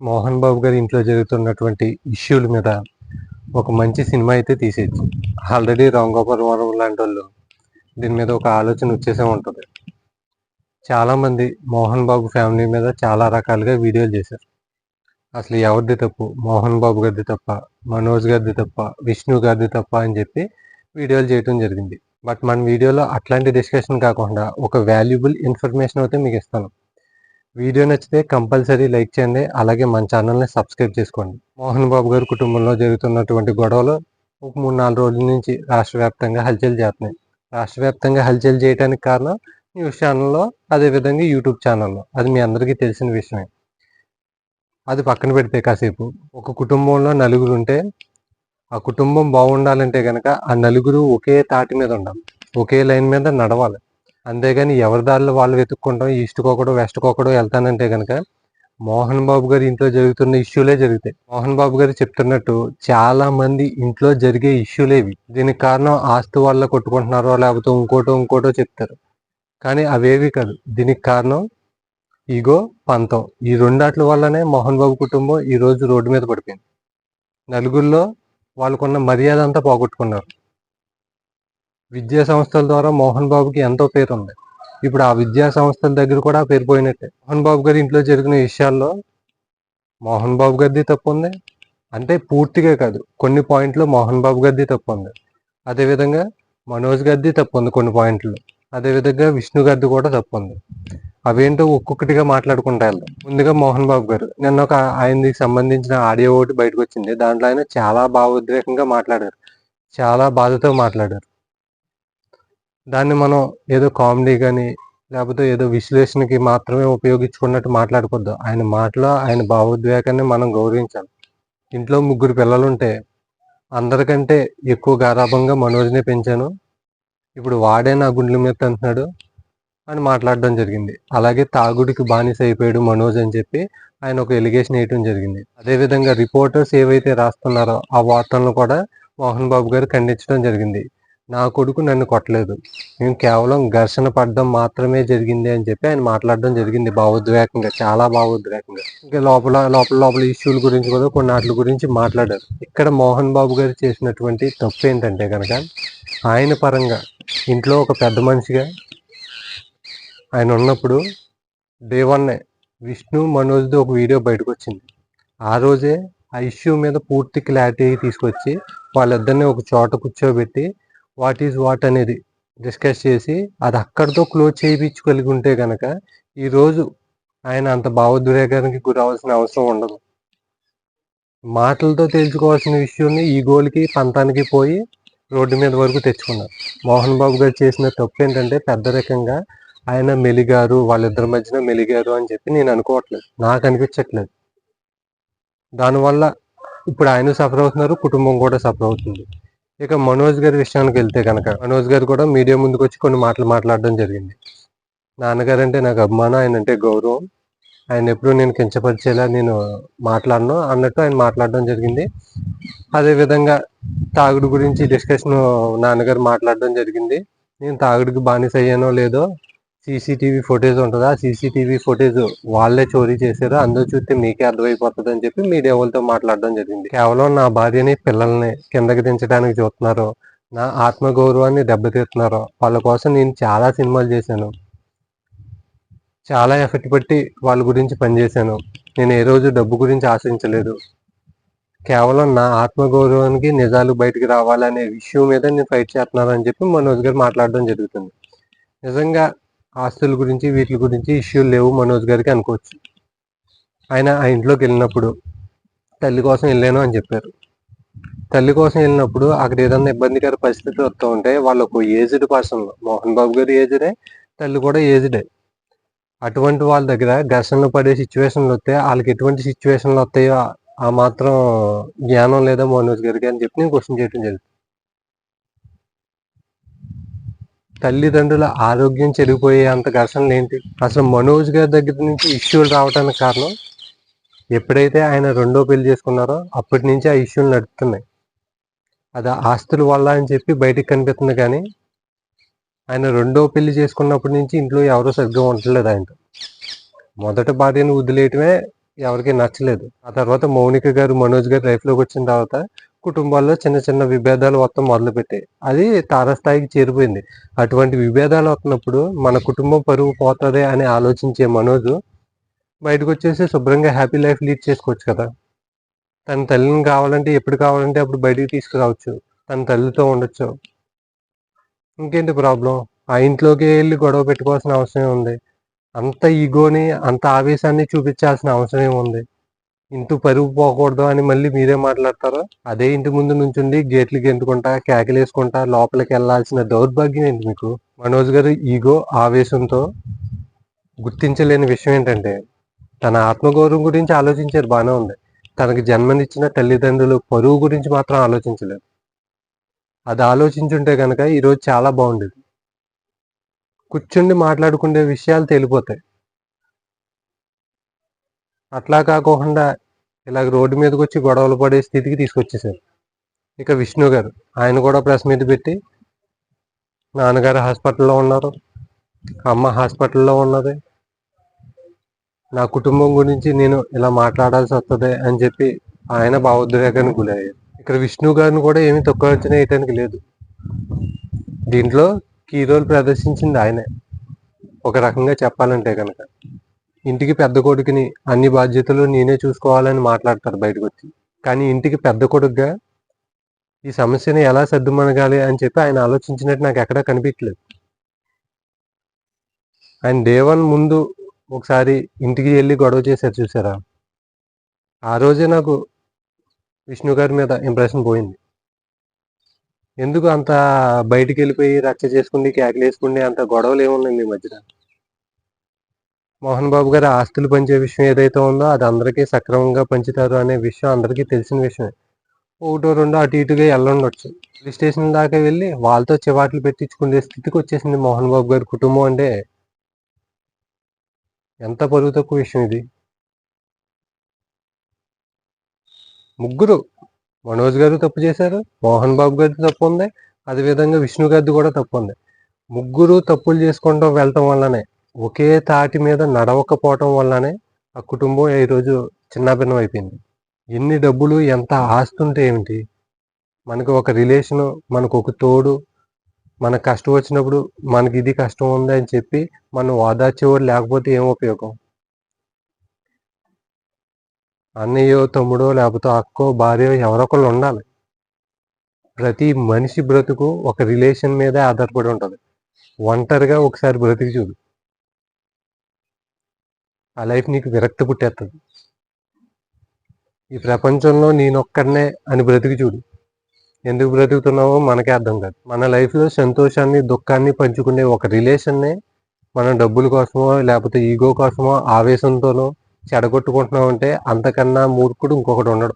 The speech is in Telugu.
మోహన్ బాబు గారి ఇంట్లో జరుగుతున్నటువంటి ఇష్యూల మీద ఒక మంచి సినిమా అయితే తీసేయచ్చు. ఆల్రెడీ రామ్ లాంటి వాళ్ళు దీని మీద ఒక ఆలోచన వచ్చేసే ఉంటుంది. చాలామంది మోహన్ బాబు ఫ్యామిలీ మీద చాలా రకాలుగా వీడియోలు చేశారు. అసలు ఎవరిది తప్పు? మోహన్ బాబు గారిది తప్ప మనోజ్ గారిది తప్ప విష్ణు గారిది తప్ప అని చెప్పి వీడియోలు చేయటం జరిగింది. బట్ మన వీడియోలో అట్లాంటి డిస్కషన్ కాకుండా ఒక వాల్యుబుల్ ఇన్ఫర్మేషన్ అయితే మీకు ఇస్తాను. వీడియో నచ్చితే కంపల్సరీ లైక్ చేయండి. అలాగే మన ఛానల్ని సబ్స్క్రైబ్ చేసుకోండి. మోహన్ బాబు గారి కుటుంబంలో జరుగుతున్నటువంటి గొడవలు ఒక మూడు నాలుగు రోజుల నుంచి రాష్ట్ర వ్యాప్తంగా హల్చల్ చేస్తున్నాయి. రాష్ట్ర వ్యాప్తంగా హల్చల్ చేయడానికి కారణం న్యూస్ ఛానల్లో అదేవిధంగా యూట్యూబ్ ఛానల్లో. అది మీ అందరికీ తెలిసిన విషయమే. అది పక్కన పెడితే కాసేపు. ఒక కుటుంబంలో నలుగురు ఉంటే ఆ కుటుంబం బాగుండాలంటే కనుక ఆ నలుగురు ఒకే తాటి మీద ఉండాలి. ఒకే లైన్ మీద నడవాలి. అంతేగాని ఎవరి దారిలో వాళ్ళు వెతుక్కుంటాం వెస్ట్ వెస్ట్కొకడు వెళ్తానంటే కనుక మోహన్ బాబు గారి ఇంట్లో జరుగుతున్న ఇష్యూలే జరుగుతాయి. మోహన్ బాబు గారు చెప్తున్నట్టు చాలా మంది ఇంట్లో జరిగే ఇష్యూలేవి దీనికి కారణం ఆస్తి వల్ల కొట్టుకుంటున్నారో లేకపోతే ఇంకోటో ఇంకోటో చెప్తారు. కానీ అవేవి కాదు. దీనికి కారణం ఈగో పంతం. ఈ రెండాట్ల వల్లనే మోహన్ బాబు కుటుంబం ఈ రోజు రోడ్డు మీద పడిపోయింది. నలుగురిలో వాళ్ళకున్న మర్యాద అంతా పోగొట్టుకున్నారు. విద్యా సంస్థల ద్వారా మోహన్ బాబుకి ఎంతో పేరు ఉంది. ఇప్పుడు ఆ విద్యా సంస్థల దగ్గర కూడా పేరు పోయినట్టే. మోహన్ బాబు గారి ఇంట్లో జరిగిన విషయాల్లో మోహన్ బాబు గారిది తప్పు ఉంది. అంటే పూర్తిగా కాదు. కొన్ని పాయింట్లు మోహన్ బాబు గారిది తప్పు ఉంది. అదేవిధంగా మనోజ్ గారిది తప్పు ఉంది కొన్ని పాయింట్లు. అదేవిధంగా విష్ణు గారిది కూడా తప్పు ఉంది. అవేంటో ఒక్కొక్కటిగా మాట్లాడుకుంటా వెళ్దాం. ముందుగా మోహన్ బాబు గారు. నిన్న ఒక ఆయనకి సంబంధించిన ఆడియో ఒకటి బయటకు వచ్చింది. దాంట్లో ఆయన చాలా భావోద్రేకంగా మాట్లాడారు. చాలా బాధతో మాట్లాడారు. దాన్ని మనం ఏదో కామెడీ కానీ లేకపోతే ఏదో విశ్లేషణకి మాత్రమే ఉపయోగించుకున్నట్టు మాట్లాడకూడదు. ఆయన మాటలో ఆయన భావోద్వేగాన్ని మనం గౌరవించాలి. ఇంట్లో ముగ్గురు పిల్లలు ఉంటే అందరికంటే ఎక్కువ గారాభంగా మనోజ్నే పెంచాను. ఇప్పుడు వాడే నా గుండెల మీద అంటున్నాడు అని మాట్లాడడం జరిగింది. అలాగే తాగుడికి బానిస అయిపోయాడు మనోజ్ అని చెప్పి ఆయన ఒక ఎలిగేషన్ వేయటం జరిగింది. అదేవిధంగా రిపోర్టర్స్ ఏవైతే రాస్తున్నారో ఆ వార్తలను కూడా మోహన్ బాబు గారు ఖండించడం జరిగింది. నా కొడుకు నన్ను కొట్టలేదు. మేము కేవలం ఘర్షణ పడడం మాత్రమే జరిగింది అని చెప్పి ఆయన మాట్లాడడం జరిగింది భావోద్వేగంగా చాలా భావోద్వేగంగా. ఇంకా లోపల లోపల లోపల ఇష్యూల గురించి కూడా కొన్ని వాటి గురించి మాట్లాడారు. ఇక్కడ మోహన్ బాబు గారు చేసినటువంటి తప్పు ఏంటంటే కనుక ఆయన పరంగా ఇంట్లో ఒక పెద్ద మనిషిగా ఆయన ఉన్నప్పుడు డే వన్నే విష్ణు మనోజ్ది ఒక వీడియో బయటకు వచ్చింది ఆ రోజే ఆ ఇష్యూ మీద పూర్తి క్లారిటీ తీసుకొచ్చి వాళ్ళిద్దరిని ఒక చోట కూర్చోబెట్టి వాట్ ఈజ్ వాట్ అనేది డిస్కస్ చేసి అది అక్కడితో క్లోజ్ చేయించుకలిగి ఉంటే కనుక ఈరోజు ఆయన అంత భావోద్వేగానికి గురవలసిన అవసరం ఉండదు. మాటలతో తేల్చుకోవాల్సిన విషయాన్ని ఈ గోల్కి పంతానికి పోయి రోడ్డు మీద వరకు తెచ్చుకున్నారు. మోహన్ బాబు గారు చేసిన తప్పు ఏంటంటే పెద్ద రకంగా ఆయన మెలిగారు వాళ్ళిద్దరి మధ్యన మెలిగారు అని చెప్పి నేను అనుకోవట్లేదు. నాకు అనిపించట్లేదు. దానివల్ల ఇప్పుడు ఆయన సఫర్ అవుతున్నారు కుటుంబం కూడా సఫర్ అవుతుంది. ఇక మనోజ్ గారి విషయానికి వెళ్తే కనుక మనోజ్ గారు కూడా మీడియా ముందుకు వచ్చి కొన్ని మాటలు మాట్లాడడం జరిగింది. నాన్నగారు అంటే నాకు అభిమానం ఆయన అంటే గౌరవం. ఆయన ఎప్పుడు నేను కించపరిచేలా నేను మాట్లాడను అన్నట్టు ఆయన మాట్లాడడం జరిగింది. అదేవిధంగా తాగుడు గురించి డిస్కషన్ నాన్నగారు మాట్లాడడం జరిగింది. నేను తాగుడికి బానిస అయ్యానో లేదో సీసీటీవీ ఫుటేజ్ ఉంటుందా? సీసీటీవీ ఫుటేజ్ వాళ్ళే చోరీ చేశారు? అందరూ చూస్తే మీకే అర్థమైపోతుంది అని చెప్పి మీడియా వాళ్ళతో మాట్లాడడం జరిగింది. కేవలం నా భార్యని పిల్లల్ని కిందకి దించడానికి చూస్తున్నారు. నా ఆత్మగౌరవాన్ని దెబ్బతీస్తున్నారు. వాళ్ళ కోసం నేను చాలా సినిమాలు చేశాను. చాలా ఎఫెక్ట్ పెట్టి వాళ్ళ గురించి పనిచేశాను. నేను ఏ రోజు డబ్బు గురించి ఆశించలేదు. కేవలం నా ఆత్మగౌరవానికి నిజాలు బయటికి రావాలనే విషయం మీద నేను ఫైట్ చేస్తున్నాను అని చెప్పి మనోజ్ గారు మాట్లాడడం జరుగుతుంది. నిజంగా ఆస్తుల గురించి వీటి గురించి ఇష్యూలు లేవు మనోజ్ గారికి అనుకోవచ్చు. ఆయన ఆ ఇంట్లోకి వెళ్ళినప్పుడు తల్లి కోసం వెళ్ళాను అని చెప్పారు. తల్లి కోసం వెళ్ళినప్పుడు అక్కడ ఏదైనా ఇబ్బందికర పరిస్థితి వస్తూ ఉంటే వాళ్ళకు ఏజ్డ్ పర్సన్. మోహన్ బాబు గారు ఏజ్డే తల్లి కూడా ఏజ్డే. అటువంటి వాళ్ళ దగ్గర ఘర్షణ పడే సిచ్యువేషన్లు వస్తే వాళ్ళకి ఎటువంటి సిచ్యువేషన్లు వస్తాయో ఆ మాత్రం జ్ఞానం లేదా మనోజ్ గారికి అని చెప్పి నేను క్వశ్చన్ చేయడం జరుగుతుంది. తల్లిదండ్రుల ఆరోగ్యం చెడిపోయే అంత ఘర్షణలు ఏంటి? అసలు మనోజ్ గారి దగ్గర నుంచి ఇష్యూలు రావడానికి కారణం? ఎప్పుడైతే ఆయన రెండో పెళ్ళి చేసుకున్నారో అప్పటి నుంచి ఆ ఇష్యూలు నడుపుతున్నాయి. అది ఆస్తుల వల్ల అని చెప్పి బయటికి కనిపిస్తుంది కానీ ఆయన రెండో పెళ్ళి చేసుకున్నప్పటి నుంచి ఇంట్లో ఎవరో సరిగ్గా ఉండట్లేదు ఆయనతో. మొదటి భార్యను వదిలేయటమే ఎవరికి నచ్చలేదు. ఆ తర్వాత మౌనిక గారు మనోజ్ గారు లైఫ్లోకి వచ్చిన తర్వాత కుటుంబాల్లో చిన్న చిన్న విభేదాలు మొత్తం మొదలుపెట్టాయి. అది తారస్థాయికి చేరిపోయింది. అటువంటి విభేదాలు వస్తున్నప్పుడు మన కుటుంబం పరువు పోతుంది అని ఆలోచించే మనోజ్ బయటకు వచ్చేసి శుభ్రంగా హ్యాపీ లైఫ్ లీడ్ చేసుకోవచ్చు కదా. తన తల్లిని కావాలంటే ఎప్పుడు కావాలంటే అప్పుడు బయటికి తీసుకురావచ్చు. తన తల్లితో ఉండొచ్చు. ఇంకేంటి ప్రాబ్లం? ఆ ఇంట్లోకి వెళ్ళి గొడవ పెట్టుకోవాల్సిన అవసరం ఉంది. అంత ఈగోని అంత ఆవేశాన్ని చూపించాల్సిన అవసరం ఏముంది ఇంటి పరుగు పోకూడదు అని మళ్ళీ మీరే మాట్లాడతారు? అదే ఇంటి ముందు నుంచుండి గేట్లు గెంతుకుంటా కేకలేసుకుంటా లోపలికి వెళ్ళాల్సిన దౌర్భాగ్యం ఏంటి మీకు? మనోజ్ గారు ఈగో ఆవేశంతో గుర్తించలేని విషయం ఏంటంటే తన ఆత్మగౌరవం గురించి ఆలోచించారు బాగానే ఉంది. తనకు జన్మనిచ్చిన తల్లిదండ్రులు పరువు గురించి మాత్రం ఆలోచించలేదు. అది ఆలోచించుంటే కనుక ఈరోజు చాలా బాగుండేది. కూర్చుండి మాట్లాడుకునే విషయాలు తేలిపోతాయి. అట్లా కాకుండా ఇలాగ రోడ్డు మీదకి వచ్చి గొడవలు పడే స్థితికి తీసుకొచ్చేసారు. ఇక విష్ణు గారు ఆయన కూడా ప్రెస్ మీద పెట్టి నాన్నగారు హాస్పిటల్లో ఉన్నారు అమ్మ హాస్పిటల్లో ఉన్నది నా కుటుంబం గురించి నేను ఇలా మాట్లాడాల్సి వస్తుంది అని చెప్పి ఆయన భావోద్వేగానికి గురయ్యారు. ఇక్కడ విష్ణు గారిని కూడా ఏమీ తక్కువ అంచనా వేయటానికి లేదు. దీంట్లో కీ రోల్ ప్రదర్శించింది ఆయనే. ఒక రకంగా చెప్పాలంటే కనుక. ఇంటికి పెద్ద కొడుకుని అన్ని బాధ్యతలు నేనే చూసుకోవాలని మాట్లాడతారు బయటకు వచ్చి కానీ ఇంటికి పెద్ద కొడుకుగా ఈ సమస్యని ఎలా సర్దుమనగాలి అని చెప్పి ఆయన ఆలోచించినట్టు నాకు ఎక్కడా కనిపించలేదు. ఆయన దేవన్ ముందు ఒకసారి ఇంటికి వెళ్ళి గొడవ చేశారు చూసారా? ఆ రోజే నాకు విష్ణు గారి మీద ఇంప్రెషన్ పోయింది. ఎందుకు అంత బయటికి వెళ్ళిపోయి రచ్చ చేసుకుని కేకలు వేసుకుని అంత గొడవలు ఏమున్నాయి మీ మధ్యన? మోహన్ బాబు గారు ఆస్తులు పంచే విషయం ఏదైతే ఉందో అది అందరికీ సక్రమంగా పంచుతారు అనే విషయం అందరికీ తెలిసిన విషయమే. ఒకటో రెండో అటు ఇటుగా వెళ్ళుండొచ్చు పోలీస్ స్టేషన్ దాకా వెళ్ళి వాళ్ళతో చివాట్లు పెట్టించుకునే స్థితికి వచ్చేసింది మోహన్ బాబు గారి కుటుంబం అంటే ఎంత పరువు తక్కువ విషయం ఇది. ముగ్గురు మనోజ్ గారు తప్పు చేశారు మోహన్ బాబు గారి తప్పు ఉంది అదేవిధంగా విష్ణు గారిది కూడా తప్పు ఉంది. ముగ్గురు తప్పులు చేసుకుంటూ వెళ్ళటం వల్లనే ఒకే తాటి మీద నడవకపోవటం వల్లనే ఆ కుటుంబం ఈరోజు చిన్నాభిన్నం అయిపోయింది. ఎన్ని డబ్బులు ఎంత ఆస్తుంటే ఏమిటి? మనకు ఒక రిలేషను మనకు ఒక తోడు మన కష్టం వచ్చినప్పుడు మనకి ఇది కష్టం ఉంది అని చెప్పి మనం ఓదార్చేవాడు లేకపోతే ఏం ఉపయోగం? అన్నయ్యో తమ్ముడో లేకపోతే అక్కో భార్య ఎవరొకళ్ళు ఉండాలి. ప్రతి మనిషి బ్రతుకు ఒక రిలేషన్ మీదే ఆధారపడి ఉంటుంది. ఒంటరిగా ఒకసారి బ్రతికి చూడు. ఆ లైఫ్ నీకు విరక్తి పుట్టేస్తుంది ఈ ప్రపంచంలో నేనొక్కడనే అని బ్రతికి చూడు. ఎందుకు బ్రతుకుతున్నావో మనకే అర్థం కాదు. మన లైఫ్లో సంతోషాన్ని దుఃఖాన్ని పంచుకునే ఒక రిలేషన్నే మనం డబ్బుల కోసమో లేకపోతే ఈగో కోసమో ఆవేశంతోనో చెడగొట్టుకుంటున్నామంటే అంతకన్నా మూర్ఖుడు ఇంకొకటి ఉండడు.